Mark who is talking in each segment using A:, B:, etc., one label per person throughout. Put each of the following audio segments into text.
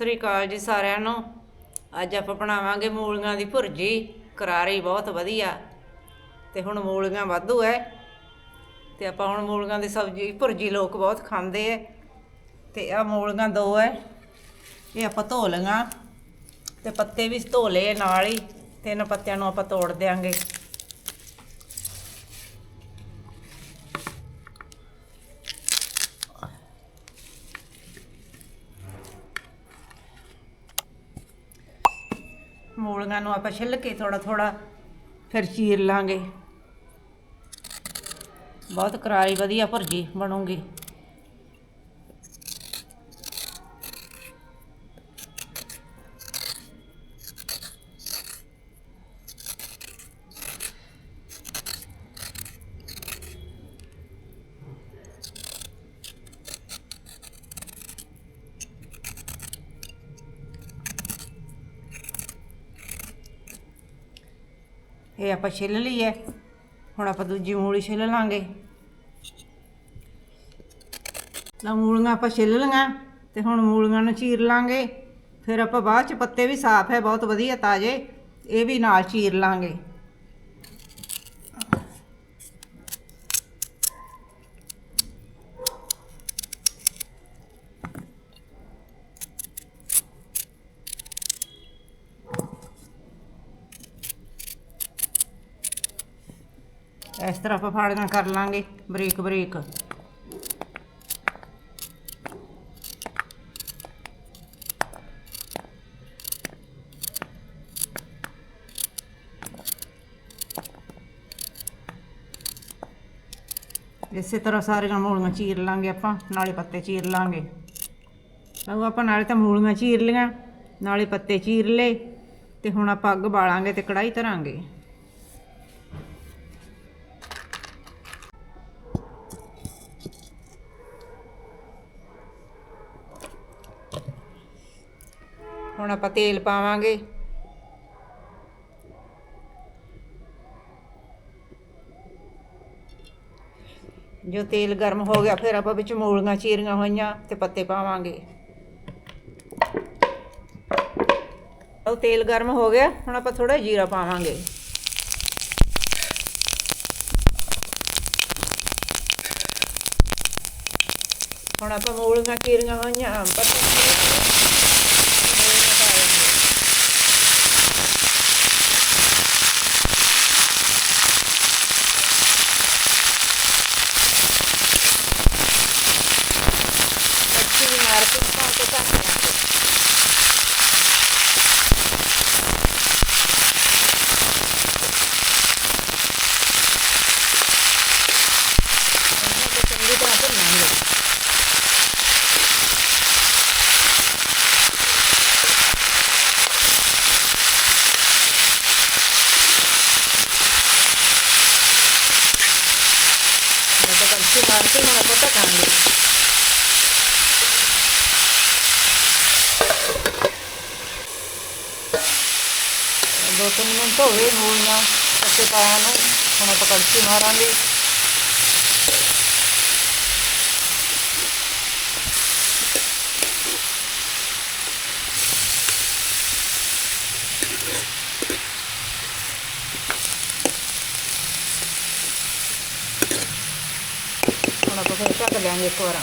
A: ਸਤਿ ਸ਼੍ਰੀ ਅਕਾਲ ਜੀ ਸਾਰਿਆਂ ਨੂੰ। ਅੱਜ ਆਪਾਂ ਬਣਾਵਾਂਗੇ ਮੂਲੀਆਂ ਦੀ ਭੁਰਜੀ। ਕਰਾਰੀ ਬਹੁਤ ਵਧੀਆ। ਤੇ ਹੁਣ ਮੂਲੀਆਂ ਵਾਧੂ ਐ। ਤੇ ਆਪਾਂ ਹੁਣ ਮੂਲੀਆਂ ਦੀ ਸਬਜ਼ੀ, ਭੁਰਜੀ ਲੋਕ ਬਹੁਤ ਖਾਂਦੇ ਐ। ਤੇ ਆ ਮੂਲੀਆਂ ਦੋ ਐ। ਇਹ ਆਪਾਂ ਧੋ ਲਈਆਂ। ਤੇ ਪੱਤੇ ਵੀ ਧੋ ਲਏ ਨਾਲ ਹੀ। ਤੇ ਪੱਤਿਆਂ ਨੂੰ ਆਪਾਂ ਤੋੜ ਦਿਆਂਗੇ। ਮੂਲੀਆਂ ਨੂੰ ਆਪਾਂ ਛਿੱਲ ਕੇ ਥੋੜਾ ਥੋੜਾ ਫਿਰ ਚੀਰ ਲਾਂਗੇ। ਬਹੁਤ ਕਰਾਰੀ, ਵਧੀਆ ਭੁਰਜੀ ਬਣੂਗੀ। ਇਹ ਆਪਾਂ ਛਿੱਲ ਲਈ ਹੈ ਹੁਣ ਆਪਾਂ ਦੂਜੀ ਮੂਲੀ ਛਿੱਲ ਲਾਂਗੇ। ਲਾ ਮੂਲੀਆਂ ਆਪਾਂ ਛਿੱਲ ਲਈਆਂ ਤੇ ਹੁਣ ਮੂਲੀਆਂ ਨੂੰ ਚੀਰ ਲਾਂਗੇ। ਫਿਰ ਆਪਾਂ ਬਾਅਦ ਚ ਪੱਤੇ ਵੀ ਸਾਫ਼ ਹੈ, ਬਹੁਤ ਵਧੀਆ ਤਾਜ਼ੇ। ਇਹ ਵੀ ਨਾਲ ਚੀਰ ਲਾਂਗੇ। ਇਸ ਤਰ੍ਹਾਂ ਆਪਾਂ ਫਾੜੀਆਂ ਕਰ ਲਾਂਗੇ, ਬਰੀਕ ਬਰੀਕ। ਇਸੇ ਤਰ੍ਹਾਂ ਸਾਰੀਆਂ ਮੂਲੀਆਂ ਚੀਰ ਲਾਂਗੇ ਆਪਾਂ, ਨਾਲੇ ਪੱਤੇ ਚੀਰ ਲਾਂਗੇ। ਲਓ ਆਪਾਂ ਨਾਲੇ ਤਾਂ ਮੂਲੀਆਂ ਚੀਰ ਲੀਆਂ ਨਾਲੇ ਪੱਤੇ ਚੀਰ ਲਏ, ਤੇ ਹੁਣ ਆਪਾਂ ਅੱਗ ਬਾਲਾਂਗੇ ਤੇ ਕੜਾਈ ਧਰਾਂਗੇ। ਹੁਣ ਆਪਾਂ ਤੇਲ ਪਾਵਾਂਗੇ। ਜੋ ਤੇਲ ਗਰਮ ਹੋ ਗਿਆ, ਫਿਰ ਆਪਾਂ ਵਿੱਚ ਮੂਲੀਆਂ ਚੀਰੀਆਂ ਹੋਈਆਂ ਤੇ ਪੱਤੇ ਪਾਵਾਂਗੇ। ਉਹ ਤੇਲ ਗਰਮ ਹੋ ਗਿਆ, ਹੁਣ ਆਪਾਂ ਥੋੜਾ ਜੀਰਾ ਪਾਵਾਂਗੇ। ਹੁਣ ਆਪਾਂ ਮੂਲੀਆਂ ਚੀਰੀਆਂ ਹੋਈਆਂ, ਪੱਤੇ ਚੀਰੀਆਂ ਮੂਲੀਆਂ ਪਾ ਦਿੰਦੇ ਅੱਛੀ ਮਾਰ ਜਦੋਂ ਕੜਛੀ ਮਾਰ ਕੇ ਹੁਣ ਆਪਾਂ ਢਕਾਂਗੇ ਦੋ ਤਿੰਨ ਮਿੰਟ ਹੋ ਗਏ ਮੂਲੀਆਂ ਪੱਤੇ ਪਾਇਆ ਆਪਾਂ ਫਿਰ ਢੱਕ ਦਿਆਂਗੇ ਇੱਕ ਵਾਰ।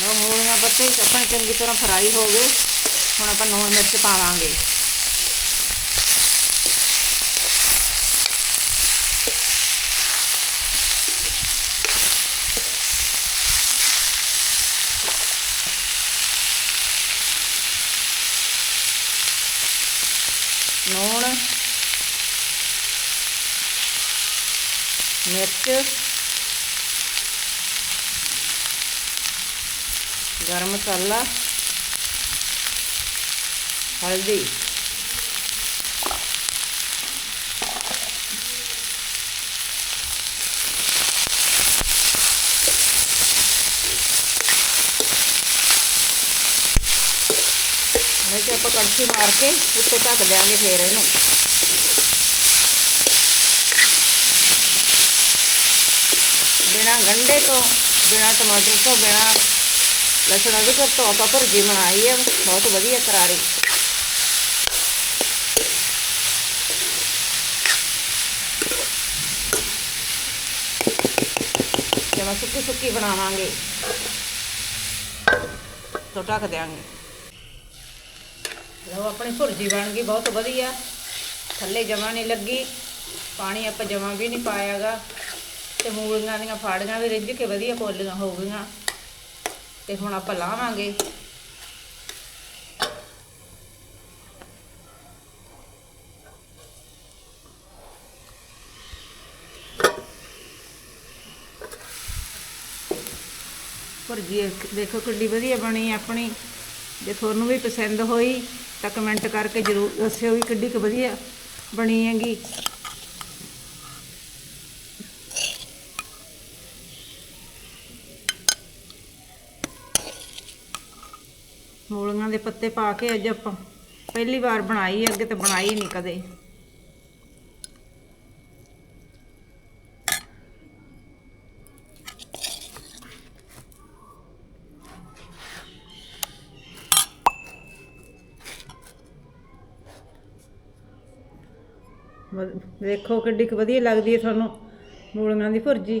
A: ਲੋ ਮੂਲੀਆਂ ਪੱਤੇ ਆਪਣੇ ਚੰਗੀ ਤਰ੍ਹਾਂ ਫਰਾਈ ਹੋ ਗਏ। ਹੁਣ ਆਪਾਂ ਨੂਣ ਮਿਰਚ ਪਾਵਾਂਗੇ। ਨੂਣ ਮਿਰਚ। ਗਰਮ ਮਸਾਲਾ। ਹਲਦੀ। ਵੈਸੇ ਆਪਾਂ ਕੜਛੀ ਮਾਰ ਕੇ ਉੱਤੇ ਢੱਕ ਦਿਆਂਗੇ ਫੇਰ ਇਹਨੂੰ। ਬਿਨਾ ਗੰਢੇ ਤੋਂ, ਬਿਨਾ ਟਮਾਟਰ ਤੋਂ, ਬਿਨਾ ਲਸਣ ਅਦਰਕ ਤੋਂ ਆਪਾਂ ਭੁਰਜੀ ਬਣਾਈ ਹੈ ਬਹੁਤ ਵਧੀਆ ਕਰਾਰੀ। ਜਮਾ ਸੁੱਕੀ ਸੁੱਕੀ ਬਣਾਵਾਂਗੇ। ਤੋਂ ਢੱਕ ਦਿਆਂਗੇ। ਲਓ, ਆਪਣੀ ਭੁਰਜੀ ਬਣ ਗਈ, ਬਹੁਤ ਵਧੀਆ। ਥੱਲੇ ਜਮਾ ਨਹੀਂ ਲੱਗੀ। ਪਾਣੀ ਆਪਾਂ ਜਮਾ ਵੀ ਨਹੀਂ ਪਾਇਆਗਾ। ਤੇ ਮੂਲੀਆਂ ਦੀਆਂ ਫਾੜੀਆਂ ਵੀ ਰਿੱਝ ਕੇ ਵਧੀਆ ਪੋਲੀਆਂ ਹੋ ਗਈਆਂ ਤੇ ਹੁਣ ਆਪਾਂ ਲਾਵਾਂਗੇ। ਭੁਰਜੀ, ਦੇਖੋ ਕਿੱਡੀ ਵਧੀਆ ਬਣੀ ਆਪਣੀ। ਜੇ ਤੁਹਾਨੂੰ ਵੀ ਪਸੰਦ ਹੋਈ ਤਾਂ ਕਮੈਂਟ ਕਰਕੇ ਜਰੂਰ ਦੱਸਿਓ ਵੀ ਕਿੱਡੀ ਕੁ ਵਧੀਆ ਬਣੀ ਹੈਗੀ। ਮੂਲੀਆਂ ਦੇ ਪੱਤੇ ਪਾ ਕੇ ਅੱਜ ਆਪਾਂ ਪਹਿਲੀ ਵਾਰ ਬਣਾਈ ਅੱਗੇ ਤੇ ਬਣਾਈ ਨਹੀਂ ਕਦੇ। ਵੇਖੋ ਕਿੱਡੀ ਕੁ ਵਧੀਆ ਲੱਗਦੀ ਹੈ ਤੁਹਾਨੂੰ ਮੂਲੀਆਂ ਦੀ ਭੁਰਜੀ।